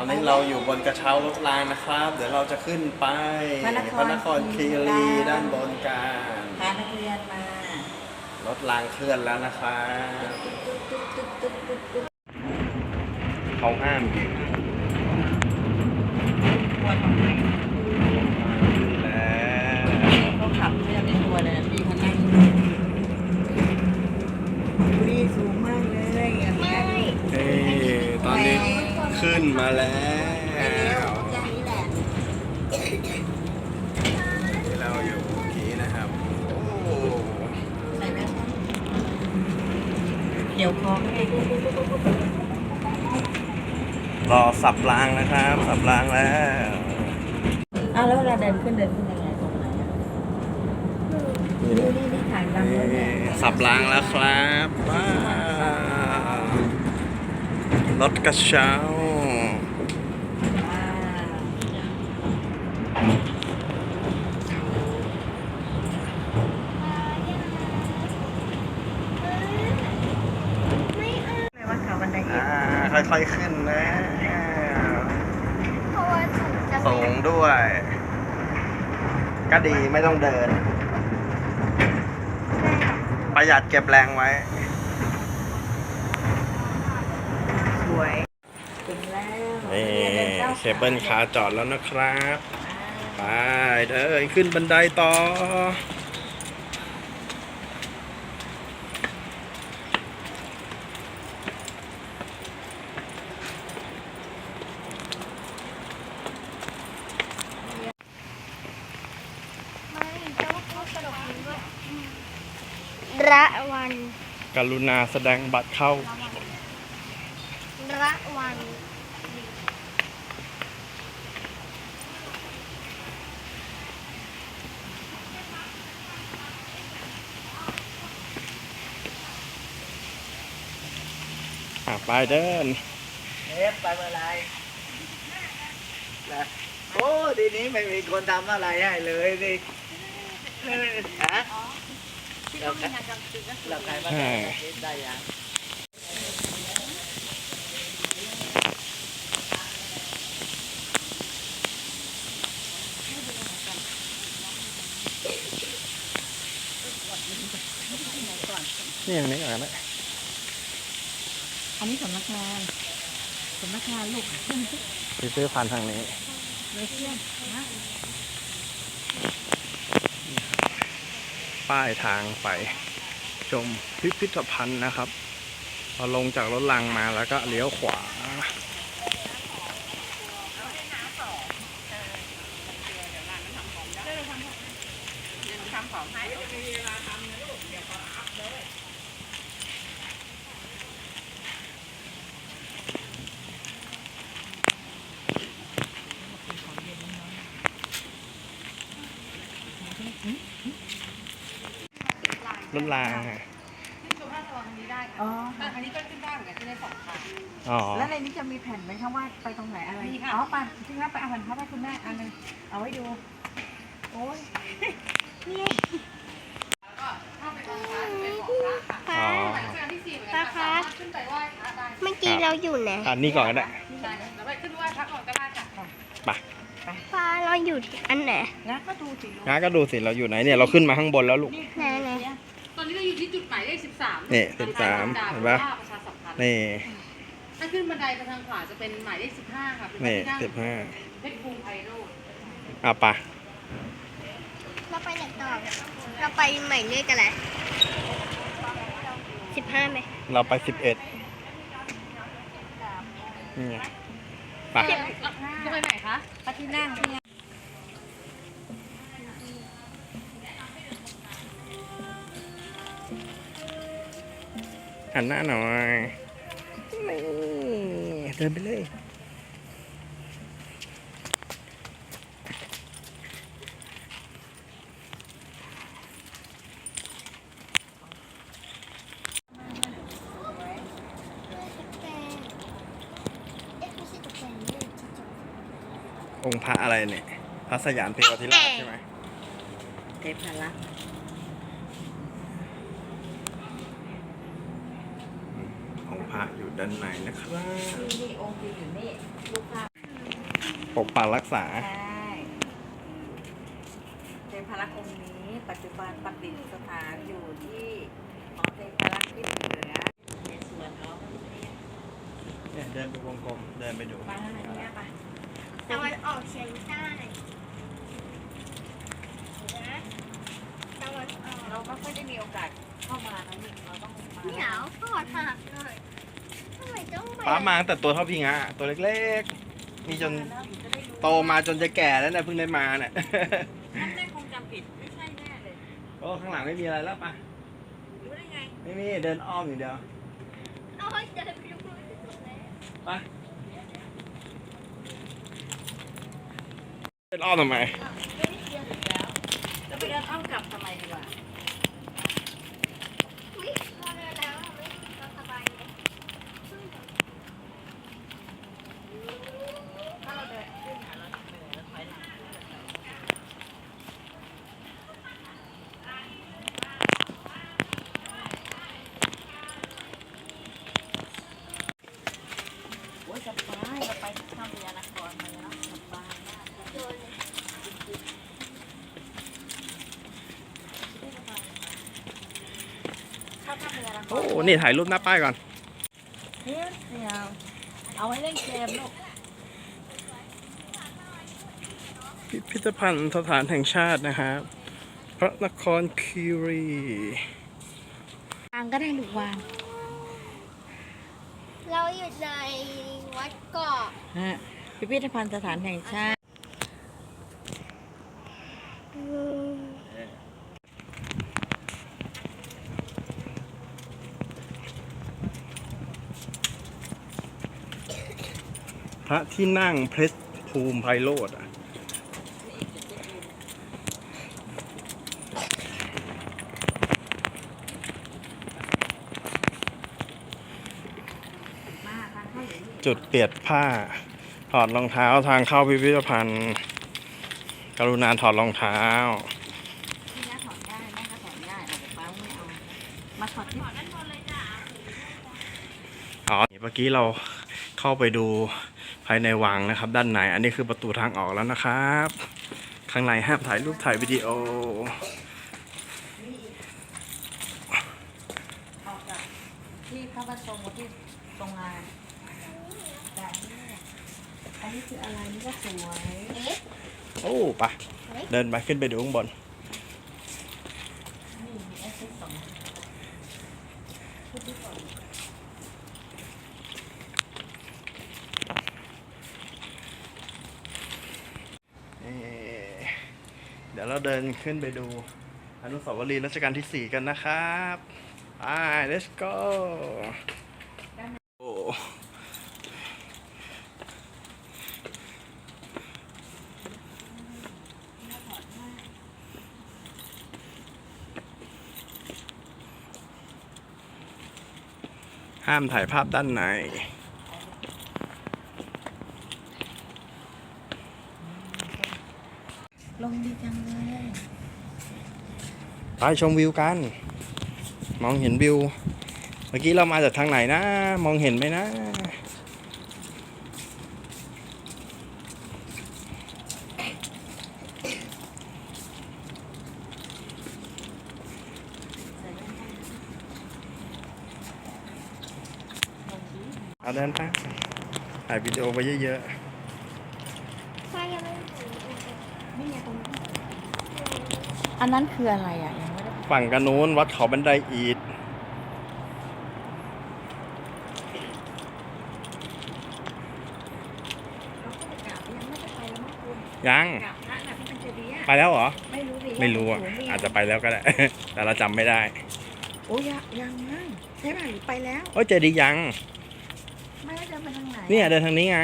อนนี้เราอยู่บนกระเช้ารถรางนะครับ เดี๋ยวเราจะขึ้นไปพระนครพระนครคีรีด้านบนกันพานักเรียนมารถรางเคลื่อนแล้วนะครับเขาห้ามยืนคว แล้วอย่างนี้แหละที่เราอยู่เมื่อกี้นะครับ โอ้ใส่แว่นเดี๋ยวคอไม่ได้รอสับรางนะครับ สับรางแล้วอ้าวแล้วเวลาเดินขึ้นเดินขึ้นยังไงตรงไหนอะนี่นี่นี่ถ่ายดำรถเนี่ยสับรางแล้วครับว้าวรถกระเช้า อ่า ไม่ว่าเขาบันไดเอ อ่าง ค่อยๆขึ้นนะ เพราะว่า สูงจะสูงด้วย ก็ดีไม่ต้องเดิน ประหยัดเก็บแรงไว้ สวยถึงแล้วนี่ดิก้าเคเบิลคาร์จอดแล้วนะครับ ไปเดินขึ้นบันไดต่อ ไม่จะว่าพูดกระดกนิ้วด้วยระวัน ก รุณาแสดงบัตรเข้า ระวันอะไปเดิน เอฟไปเมื่อไรนะโอ้ทีนี้ไม่มีคนทำอะไรให้เลยสิฮะ เราใครเราใครมาได้ได้ยังนี่อย่างนี้ก่อนนะอันนี้สำนักงานสำนักงานลูกไปซื้อพันทางนี้เลยเชื่อมนะ ป้ายทางไปชมพิพิธภัณฑ์นะครับพอลงจากรถลังมาแล้วก็เลี้ยวขวา รถรางอะอ๋ออันนี้ก็ขึ้นได้เหมือนกันขึ้นได้สองทางอ๋อ แล้วในนี้จะมีแผ่นไหมคะว่าไปตรงไหนอะไรมีค่ะ อ๋อไปจริงๆไปเอาแผ่นเข้าไปคุณแม่อันหนึงเอาไว้ดู โอ้ยถ้าไปตรงซ้ายจะเป็นของพระค่ะอ๋อหลังจากที่สี่เหมือนกันค่ะสามารถขึ้นไปไหว้พระได้เมื่อกี้เราอยู่ไหนอันนี้ก่อนก็ได้ใช่แล้วไปขึ้นไหว้พระก่อนก็ได้ค่ะ ไปฟ้าเราอยู่ที่อันไหนนะก็ดูสิลูกงั้นก็ดูสิเราอยู่ไหนเนี่ยเราขึ้นมาข้างบนแล้วลูกไหนไหนต อนนี้เราอยู่ที่จุดหมายเลขสิบสามนี่13เห็นปะ ประชาสัมพันธ์นี่ถ้าขึ้นบันไดไปทางขวาจะเป็นหมายเลขสิบห้าค่ะเป็นพระนี่ที่นั่งสิบห้าเพชรภูมิไพโรจน์เอาไปเราไปไหนต่อ เราไปใหม่เลขอะไรสิบห้าไหมเราไปสิบเอ็ดนี่ไงไปจะไปไหนคะพระที่นั่งที่ หันหน้าหน่อยนี่เดินไปเลยองค์พระอะไรเนี่ย พระสยามเทวทิราชใช่ไหมเทพารักษ์ องค์พ ระอยู่ด้านในนะครับนี่นี่องค์จริงอยู่นี่รูปภาพปกปักรักษา ใช่เทพารักษ์องค์นี้ปัจจุบันปฏิสถานอยู่ที่หอเทพารักษ์ที่เหนือในส่วนของนี่เนี่ยเดินไปวงกลมเดินไปดูป้าอะไรเนี่ยป้าตะวันออกเฉียงใต้นะตะวันออกเราก็ไม่ได้มีโอกาสเข้ามานะนี่เราต้องมาเหนียวก็หักเลยทำไมต้องไปป้ามาตั้งแต่ตัวเท่าพี่งะตัวเล็กๆ มีจนโตมาจนจะแก่แล้วเนี่ยเพิ่งได้มาเนี่ยท่านแม่คงจำผิดไม่ใช่แน่เลยโอ้ข้างหลังไม่มีอะไรแล้วป่ะรู้ได้ไงไม่มีเดินอ้อมอย่างเดียวเอาให้เดินไปดูที่สุดแล้วไปเดินอ้อมทำไมไม่ได้เชียร์ถึงแล้วแล้วไปเดินอ้อมกลับทำไมดีกว่า อุ๊ยพอเดินแล้วไม่สบายเลย ถ้าเราเดินขึ้นหาเราเหนื่อยแล้วถอยหลังโอ้ยสบายเราไปข้ามเรือนครมาแล้วสบายมาก โดนเลย เข้าข้ามเรือนคร โอ้นี่ถ่ายรูปหน้าป้ายก่อนเฮ้ยเดียวเอาไว้เล่นเกมลูกพิพิธภัณฑ์สถานแห่งชาตินะครับ พระนครคีรีวางก็ได้ลูกวาง เราอยู่ในวัดเกาะฮะพิพิธภัณฑ์สถานแห่งชาติ ระที่นั่งเพชรภูมิไพโรธอะมาทางเข้าอย่างนี้จุดเปลี่ยนผ้า ถอดรองเท้าทางเข้าพิพิธภัณฑ์ กรุณาถอดรองเท้าที่น้าถอดได้แม่ก็ถอดได้แต่ป้าไม่เอามาถอดที่อ๋อเมื่อกี้เราเข้าไปดู ภายในวังนะครับ ด้านในอันนี้คือประตูทางออกแล้วนะครับ ข้างในห้ามถ่ายรูปถ่ายวิดีโอออกจากที่พระประชงที่ตรงงานแต่นี่อันนี้คืออะไรนี่ก็สวยเอ๊ะโอ้ปะเดินไปขึ้นไปดูข้างบนนี่มีเอสเซสอง นี่เดี๋ยวเราเดิน ขึ้นไปดู อนุสาวรีย์รัชกาลที่ 4 กันนะครับไป let's go โอ้ห้ามถ่ายภาพด้านในลงดีจังเลย ไปชมวิวกัน มองเห็นวิว เมื่อกี้เรามาจากทางไหนนะ มองเห็นไหมนะ เอาเดินไปถ่ายวิดีโอไปเยอะใช่ยังไม่ถึงนี่ไงตรงนี้อันนั้นคืออะไรอะยังไม่ได้ๆ ฝั่งกันนู้นวัดเขาบันไดอีดเราก็ไปกราบยังไม่ได้ไปแล้วมั้งคุณยังกราบพระน่ะที่เป็นเจดีย์อะไปแล้วเหรอ ไม่รู้ดิไม่รู้อะสูงดิอาจจะไปแล้วก็ได้ แต่เราจำไม่ได้ โอ้ยังยังมั้งใช่ป่ะหรือไปแล้วโอ้ยเจดีย์ยัง ไม่ได้เดินไปทางไหนเนี่ยเดินทางนี้ไง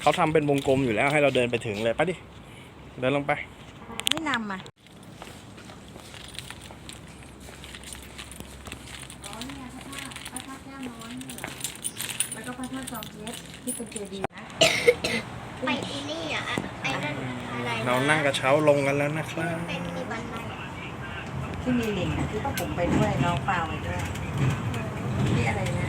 เขาทำเป็นวงกลมอยู่แล้วให้เราเดินไปถึงเลยไปดิ เดินลงไป ไม่นำอะอ๋อนี่ไงพระธาตุพระธาตุแก้วน้อยนี่เหรอแล้วก็พระธาตุจอมเพชร ที่เป็นเจดีย์นะ ไปอีนี่อะไอ้นั่นอะไระเรานั่งกระเช้าลงกันแล้วนะครับเป็นมีบันไดอะที่มีลิงอะที่ต้องผมไปด้วยน้องเปล่าไปด้วยนี่อะไรนะ